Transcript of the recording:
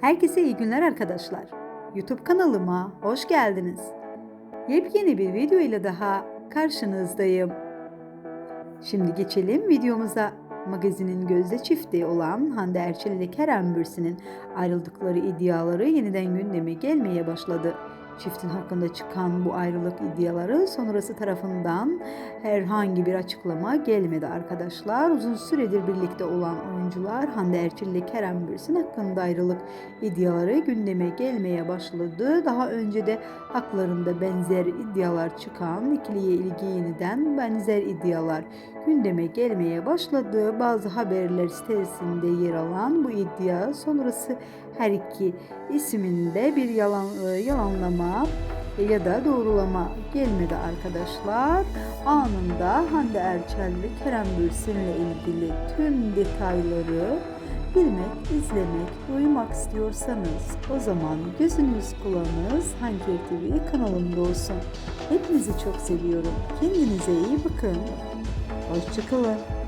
Herkese iyi günler arkadaşlar. YouTube kanalıma hoş geldiniz. Yepyeni bir video ile daha karşınızdayım. Şimdi geçelim videomuza. Magazinin gözde çifti olan Hande Erçel ile Kerem Bürsin'in ayrıldıkları iddiaları yeniden gündeme gelmeye başladı. Çiftin hakkında çıkan bu ayrılık iddiaları sonrası tarafından herhangi bir açıklama gelmedi arkadaşlar. Uzun süredir birlikte olan oyuncular Hande Erçel ile Kerem Bürsin hakkında ayrılık iddiaları gündeme gelmeye başladı. Daha önce de haklarında benzer iddialar çıkan ikiliye ilgi yeniden benzer iddialar gündeme gelmeye başladı. Bazı haberler sitesinde yer alan bu iddia sonrası her iki isminde bir yalan e, yalanlama ya da doğrulama gelmedi arkadaşlar. Anında Hande Erçel ve Kerem Bürsin ile ilgili tüm detayları bilmek, izlemek, duymak istiyorsanız o zaman gözünüz kulağınız Hanker TV kanalımda olsun. Hepinizi çok seviyorum. Kendinize iyi bakın. Hoşçakalın.